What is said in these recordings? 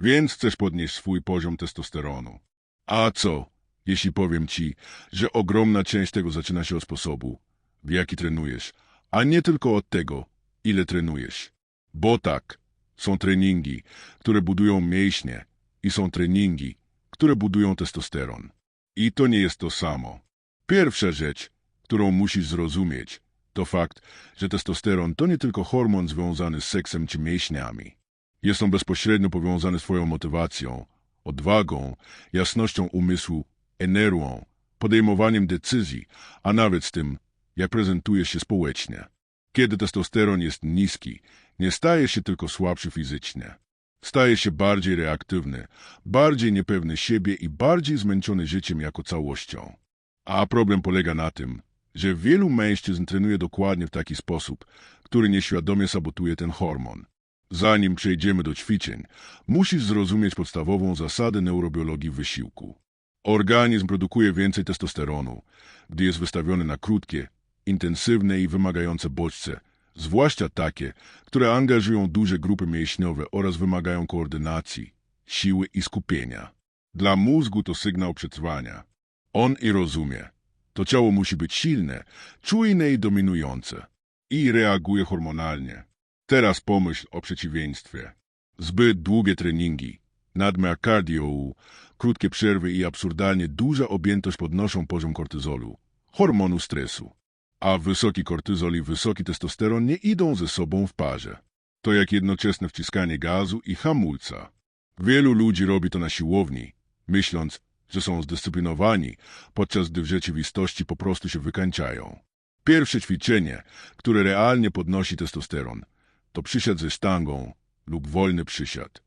Więc chcesz podnieść swój poziom testosteronu. A co, jeśli powiem ci, że ogromna część tego zaczyna się od sposobu, w jaki trenujesz, a nie tylko od tego, ile trenujesz. Bo tak, są treningi, które budują mięśnie i są treningi, które budują testosteron. I to nie jest to samo. Pierwsza rzecz, którą musisz zrozumieć, to fakt, że testosteron to nie tylko hormon związany z seksem czy mięśniami. Jest on bezpośrednio powiązany z twoją motywacją, odwagą, jasnością umysłu, energią, podejmowaniem decyzji, a nawet z tym, jak prezentujesz się społecznie. Kiedy testosteron jest niski, nie staje się tylko słabszy fizycznie. Staje się bardziej reaktywny, bardziej niepewny siebie i bardziej zmęczony życiem jako całością. A problem polega na tym, że wielu mężczyzn trenuje dokładnie w taki sposób, który nieświadomie sabotuje ten hormon. Zanim przejdziemy do ćwiczeń, musisz zrozumieć podstawową zasadę neurobiologii wysiłku. Organizm produkuje więcej testosteronu, gdy jest wystawiony na krótkie, intensywne i wymagające bodźce, zwłaszcza takie, które angażują duże grupy mięśniowe oraz wymagają koordynacji, siły i skupienia. Dla mózgu to sygnał przetrwania. On i rozumie. To ciało musi być silne, czujne i dominujące. I reaguje hormonalnie. Teraz pomyśl o przeciwieństwie. Zbyt długie treningi, nadmiar cardio, krótkie przerwy i absurdalnie duża objętość podnoszą poziom kortyzolu, hormonu stresu. A wysoki kortyzol i wysoki testosteron nie idą ze sobą w parze. To jak jednoczesne wciskanie gazu i hamulca. Wielu ludzi robi to na siłowni, myśląc, że są zdyscyplinowani, podczas gdy w rzeczywistości po prostu się wykańczają. Pierwsze ćwiczenie, które realnie podnosi testosteron, to przysiad ze sztangą lub wolny przysiad.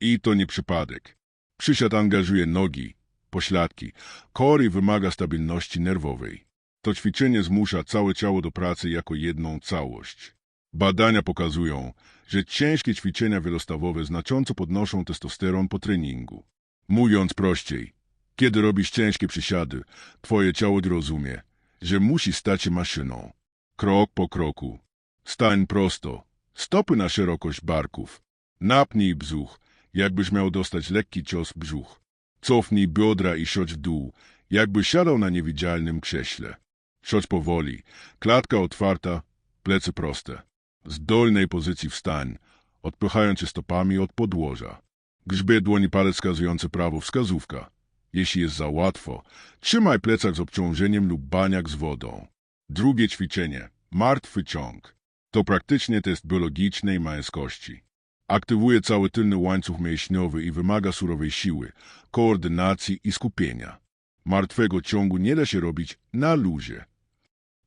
I to nie przypadek. Przysiad angażuje nogi, pośladki, kory wymaga stabilności nerwowej. To ćwiczenie zmusza całe ciało do pracy jako jedną całość. Badania pokazują, że ciężkie ćwiczenia wielostawowe znacząco podnoszą testosteron po treningu. Mówiąc prościej, kiedy robisz ciężkie przysiady, twoje ciało rozumie, że musi stać się maszyną. Krok po kroku. Stań prosto, stopy na szerokość barków. Napnij brzuch, jakbyś miał dostać lekki cios brzuch. Cofnij biodra i siądź w dół, jakby siadał na niewidzialnym krześle. Siądź powoli, klatka otwarta, plecy proste. Z dolnej pozycji wstań, odpychając się stopami od podłoża. Grzbie dłoni palec wskazujący prawo wskazówka. Jeśli jest za łatwo, trzymaj plecak z obciążeniem lub baniak z wodą. Drugie ćwiczenie. Martwy ciąg. To praktycznie test biologicznej męskości. Aktywuje cały tylny łańcuch mięśniowy i wymaga surowej siły, koordynacji i skupienia. Martwego ciągu nie da się robić na luzie.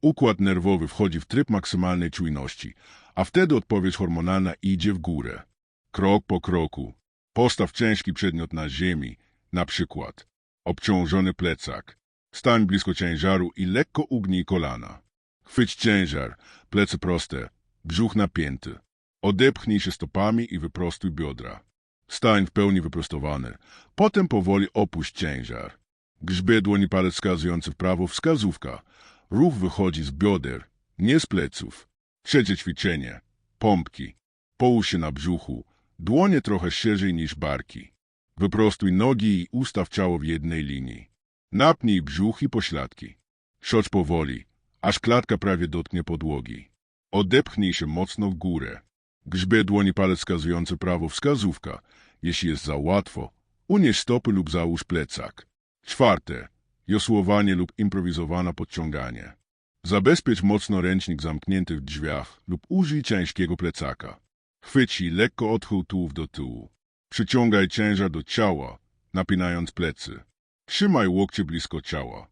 Układ nerwowy wchodzi w tryb maksymalnej czujności, a wtedy odpowiedź hormonalna idzie w górę. Krok po kroku. Postaw ciężki przedmiot na ziemi, na przykład obciążony plecak. Stań blisko ciężaru i lekko ugnij kolana. Chwyć ciężar, plecy proste, brzuch napięty. Odepchnij się stopami i wyprostuj biodra. Stań w pełni wyprostowany. Potem powoli opuść ciężar. Grzbie dłoni palec wskazujący w prawo wskazówka. Ruch wychodzi z bioder, nie z pleców. Trzecie ćwiczenie. Pompki. Połóż się na brzuchu. Dłonie trochę szerzej niż barki. Wyprostuj nogi i ustaw ciało w jednej linii. Napnij brzuch i pośladki. Siądź powoli, aż klatka prawie dotknie podłogi. Odepchnij się mocno w górę. Grzbie dłoni palec wskazujący prawo wskazówka. Jeśli jest za łatwo, unieś stopy lub załóż plecak. Czwarte. Josłowanie lub improwizowane podciąganie. Zabezpiecz mocno ręcznik zamknięty w drzwiach lub użyj ciężkiego plecaka. Chwyć i lekko odchył tułów do tyłu. Przyciągaj ciężar do ciała, napinając plecy. Trzymaj łokcie blisko ciała.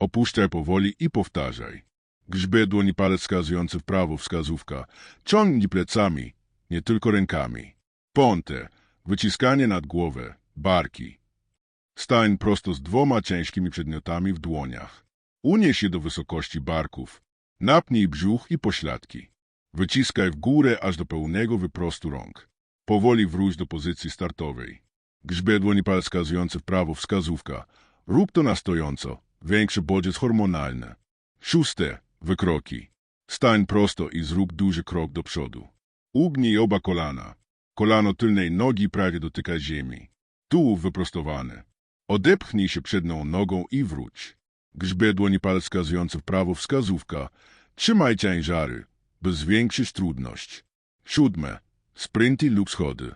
Opuszczaj powoli i powtarzaj. Grzbie dłoni palec wskazujący w prawo wskazówka. Ciągnij plecami, nie tylko rękami. Ponte, wyciskanie nad głowę, barki. Stań prosto z dwoma ciężkimi przedmiotami w dłoniach. Unieś je do wysokości barków. Napnij brzuch i pośladki. Wyciskaj w górę aż do pełnego wyprostu rąk. Powoli wróć do pozycji startowej. Grzbie dłoni palec wskazujący w prawo wskazówka. Rób to na stojąco. Większy bodziec hormonalny. Szóste. Wykroki. Stań prosto i zrób duży krok do przodu. Ugnij oba kolana. Kolano tylnej nogi prawie dotyka ziemi. Tułów wyprostowany. Odepchnij się przednią nogą i wróć. Grzbiet dłoni palec wskazujący w prawo wskazówka. Trzymaj ciężary, by zwiększyć trudność. Siódme. Sprinty lub schody.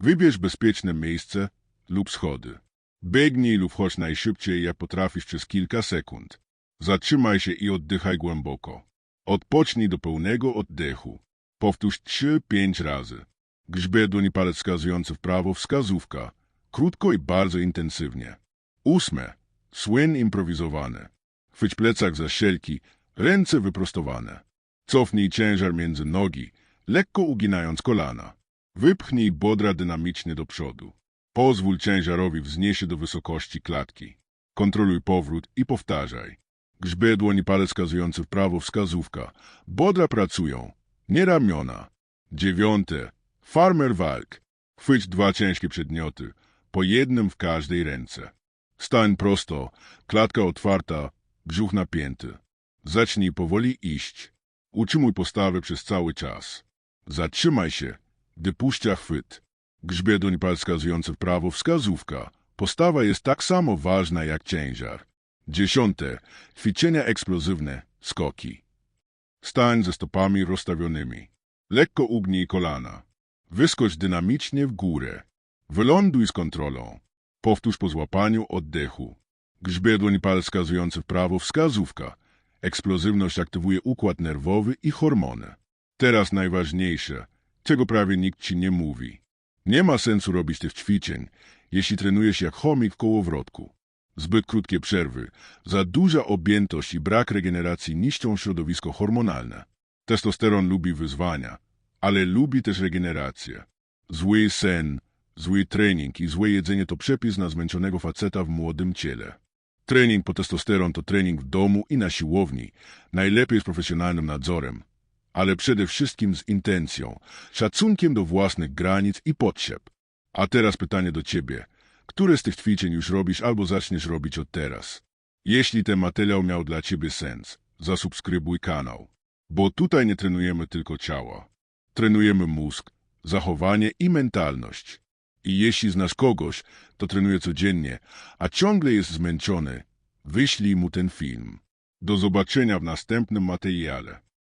Wybierz bezpieczne miejsce lub schody. Biegnij lub chodź najszybciej jak potrafisz przez kilka sekund. Zatrzymaj się i oddychaj głęboko. Odpocznij do pełnego oddechu. Powtórz trzy, pięć razy. Grzbiet dłoni palec wskazujący w prawo wskazówka. Krótko i bardzo intensywnie. Ósme. Słyn improwizowany. Chwyć plecak za szelki, ręce wyprostowane. Cofnij ciężar między nogi, lekko uginając kolana. Wypchnij bodra dynamicznie do przodu. Pozwól ciężarowi wznieść się do wysokości klatki. Kontroluj powrót i powtarzaj. Grzbiet dłoni palec wskazujący w prawo wskazówka. Bodra pracują, nie ramiona. Dziewiąte. Farmer walk. Chwyć dwa ciężkie przedmioty, po jednym w każdej ręce. Stań prosto, klatka otwarta, brzuch napięty. Zacznij powoli iść. Utrzymuj postawę przez cały czas. Zatrzymaj się, gdy puszcza chwyt. Grzbiet dłoń palec wskazujący w prawo wskazówka. Postawa jest tak samo ważna jak ciężar. Dziesiąte. Ćwiczenia eksplozywne, skoki. Stań ze stopami rozstawionymi. Lekko ugnij kolana. Wyskocz dynamicznie w górę. Wyląduj z kontrolą. Powtórz po złapaniu oddechu. Grzbiet dłoń palec wskazujący w prawo wskazówka. Eksplozywność aktywuje układ nerwowy i hormony. Teraz najważniejsze, czego prawie nikt ci nie mówi. Nie ma sensu robić tych ćwiczeń, jeśli trenujesz jak chomik w kołowrotku. Zbyt krótkie przerwy, za duża objętość i brak regeneracji niszczą środowisko hormonalne. Testosteron lubi wyzwania, ale lubi też regenerację. Zły sen, zły trening i złe jedzenie to przepis na zmęczonego faceta w młodym ciele. Trening po testosteron to trening w domu i na siłowni, najlepiej z profesjonalnym nadzorem, ale przede wszystkim z intencją, szacunkiem do własnych granic i potrzeb. A teraz pytanie do ciebie. Które z tych ćwiczeń już robisz albo zaczniesz robić od teraz? Jeśli ten materiał miał dla ciebie sens, zasubskrybuj kanał. Bo tutaj nie trenujemy tylko ciała. Trenujemy mózg, zachowanie i mentalność. I jeśli znasz kogoś, to trenuje codziennie, a ciągle jest zmęczony, wyślij mu ten film. Do zobaczenia w następnym materiale.